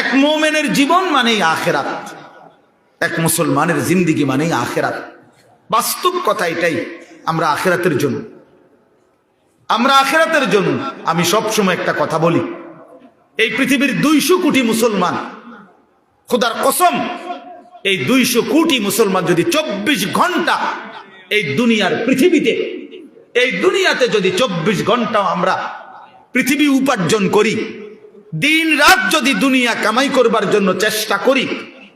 এক মোমেনের জীবন মানেই আখেরাত। এক মুসলমানের জিন্দিগি মানেই আখেরাত। বাস্তব কথা এটাই, আমরা আখেরাতের জন্য। আমরা আখেরাতের জন্য। আমি সব সময় একটা কথা বলি, এই পৃথিবীর দুইশো কোটি মুসলমান, খোদার কসম, এই দুইশো কোটি মুসলমান যদি চব্বিশ ঘণ্টা এই দুনিয়ার পৃথিবীতে, এই দুনিয়াতে যদি চব্বিশ ঘণ্টা আমরা পৃথিবী উপার্জন করি দিন রাত যদি দুনিয়া কামাই করবার জন্য চেষ্টা করি,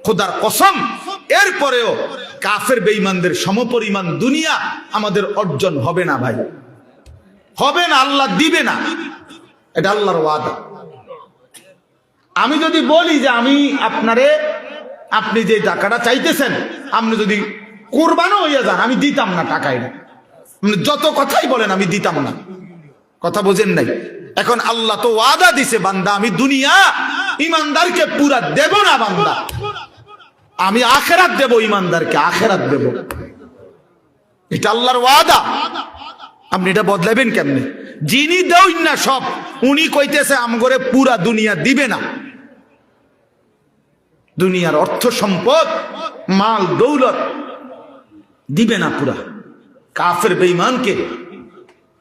খোদার কসম, এরপরেও কাফের বেঈমানদের সমপরিমাণ দুনিয়া আমাদের অর্জন হবে না ভাই। হবে না, আল্লাহ দিবে না। এটা আল্লাহর ওয়াদা। আমি যদি বলি যে আমি আপনারে, আপনি যে টাকাটা চাইতেছেন, আপনি যদি কোরবানও হইয়া যান, আমি দিতাম না টাকা এটা যত কথাই বলেন, আমি দিতাম না। কথা বোঝেন নাই? এখন আল্লাহ তো ওয়াদা দিছে, বান্দা, আমি দুনিয়া ইমানদারকে পুরা দেব না, বান্দা। আমি আখেরাত দেব ইমানদারকে, আখেরাত দেব। এটা আল্লাহর ওয়াদা। আপনি এটা বদলাবেন কেমনে? যিনি দেউন না সব, উনি কইতেছে, আমগরে পুরা দুনিয়া দিবে না। দুনিয়ার অর্থ সম্পদ, মাল, দৌলত দিবে না পুরা। কাফের, বেঈমানকে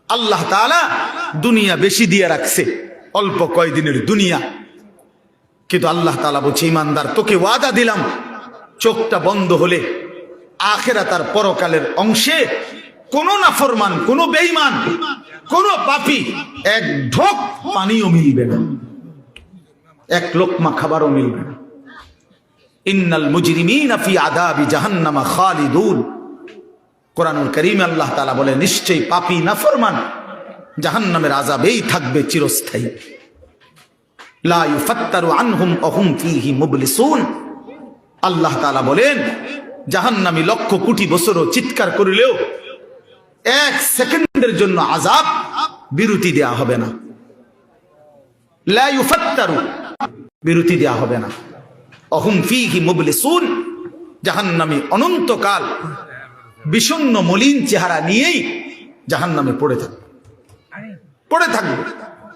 আল্লাহ তাআলা দুনিয়া বেশি দিয়ে রাখছে। অল্প কয়দিনের দুনিয়া। কিন্তু আল্লাহ তাআলা বলছে, ইমানদার, তোকে ওয়াদা দিলাম। চোখটা বন্ধ হলে আখেরা তার পরকালের অংশে কোন নাফরমান, কোন বেঈমান, কোন পাপি এক ঢোক পানিও মিলবে না। এক লোকমা খাবারও মিলবে না। ইন্নাল মুজরিমিনা ফি আদাবি জাহান্নামা খালিদুন। কোরআনুল করিম আল্লাহ তাআলা বলে, নিশ্চয়ই পাপী, নাফরমান জাহান্নামের আযাবেই থাকবে চিরস্থায়ী। আল্লাহ তাআলা বলেন, জাহান্নামী লক্ষ কোটি বছরও চিৎকার করিলেও এক সেকেন্ডের জন্য আজাব বিরতি দেয়া হবে না। লা ইউফাত্তারু বিরতি দেয়া হবে না। অহুম ফিহি মুবলিসুন। জাহান্নামী অনন্তকাল বিষণ্ণ মলিন চেহারা নিয়েই জাহান্নামে পড়ে থাকবে। পড়ে থাকবে।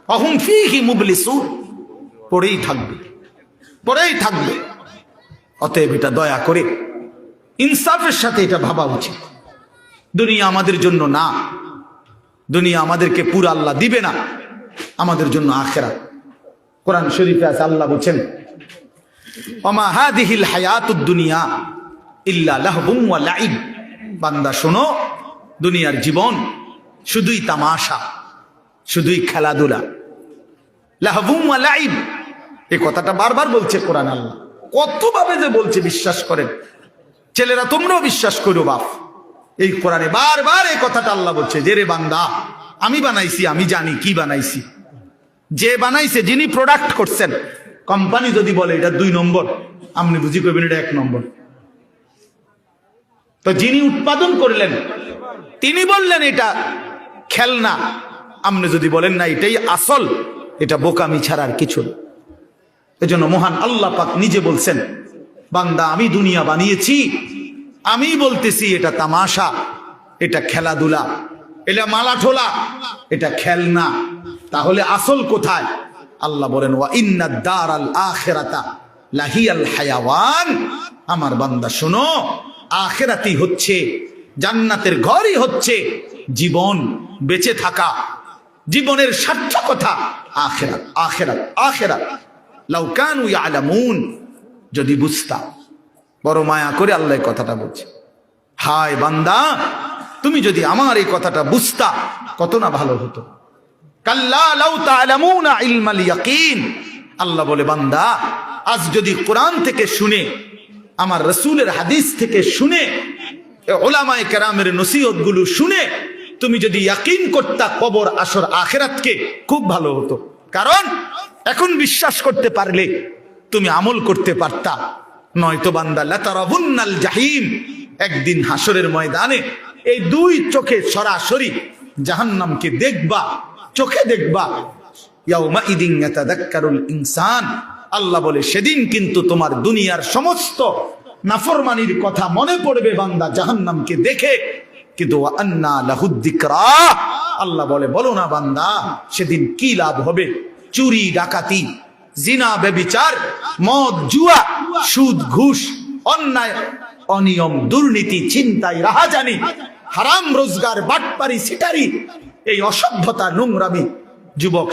অহুম ফিহি মুবলিসুন পড়েই থাকবে। পড়েই থাকবে। অতএব এটা দয়া করে ইনসাফের সাথে এটা ভাবা উচিত। দুনিয়া আমাদের জন্য না। দুনিয়া আমাদেরকে পুরো আল্লাহ দিবে না। আমাদের জন্য আখেরা। কোরআন শরীফে আছে, আল্লাহ বলছেন, ওমা হাদিহিল হায়াতুদ দুনিয়া ইল্লা বান্দা শোনো, দুনিয়ার জীবন শুধুই তামাশা। শুধুই খেলাধুলা। লাহবুম লাইব। এই কথাটা বারবার বলছে কোরআন আল্লাহ। কতভাবে যে বলছে, বিশ্বাস করেন। ছেলেরা তোমরাও বিশ্বাস করো বাপ। এই কোরআনে বারবার এই কথাটা আল্লাহ বলছে, যে রে বান্দা, আমি বানাইছি, আমি জানি কি বানাইছি। যে বানাইছে, যিনি প্রোডাক্ট করছেন কোম্পানি যদি বলে, এটা দুই নম্বর, আপনি বুঝি করবেন, এটা এক নম্বর। তো যিনি উৎপাদন করলেন, তিনি বললেন, এটা খেলনা। আপনি যদি বলেন না, এটাই আসল, এটা বোকামি ছাড়ার কিছু না। এজন্য মহান আল্লাহ পাক নিজে বলছেন, বান্দা, আমি দুনিয়া বানিয়েছি, আমি বলতেছি, এটা তামাশা, এটা খেলাধুলা, এটা মালাঠোলা, এটা খেলনা। তাহলে আসল কোথায়? আল্লাহ বলেন, ওয়া ইন্না দার আল আখেরাতা লাহিয়াল হায়াওয়ান। আমার বান্দা, শোনো আখেরাতি হচ্ছে, জান্নাতের ঘরই হচ্ছে জীবন, বেঁচে থাকা জীবনের সার্থকতা আখেরাত আখেরাত আখেরাত। লাউকানু ইয়ালামুন, যদি বুঝতাম বড় মায়া করে আল্লাহ কথাটা বলছে। হায় বান্দা, তুমি যদি আমার এই কথাটা বুঝতা, কত না ভালো হতো। আল্লাহ বলে, বান্দা, আজ যদি কোরআন থেকে শুনে, আমার রসুলের হাদিস থেকে শুনে, ওলামায়ে কেরামের নসিহতগুলো শুনে তুমি যদি ইয়াকিন করতা কবর আসর আখেরাতকে, খুব ভালো হতো। কারণ এখন বিশ্বাস করতে পারলে তুমি আমল করতে পারতা। নয়তো বান্দা, লাতারাবুন্নাল জাহিম, একদিন হাসরের ময়দানে এই দুই চোখে সরাসরি জাহান্নামকে দেখবা, চোখে দেখবা। ইনসান, আল্লাহ বলে, সেদিন কিন্তু তোমার দুনিয়ার সমস্ত নাফরমানির কথা মনে পড়বে বান্দা জাহান্নামকে দেখে। কিন্তু আল্লাহ বলে, বলো না বান্দা, সেদিন কি লাভ হবে? চুরি, ডাকাতি, জিনা বেবিচার মদ, জুয়া, সুদ, ঘুষ, অন্যায়, অনিয়ম, দুর্নীতি চিন্তাই রাহাজানি, হারাম, রোজগার, বাটপারি সিটারি এই অসভ্যতা, নোংরামি, যুবক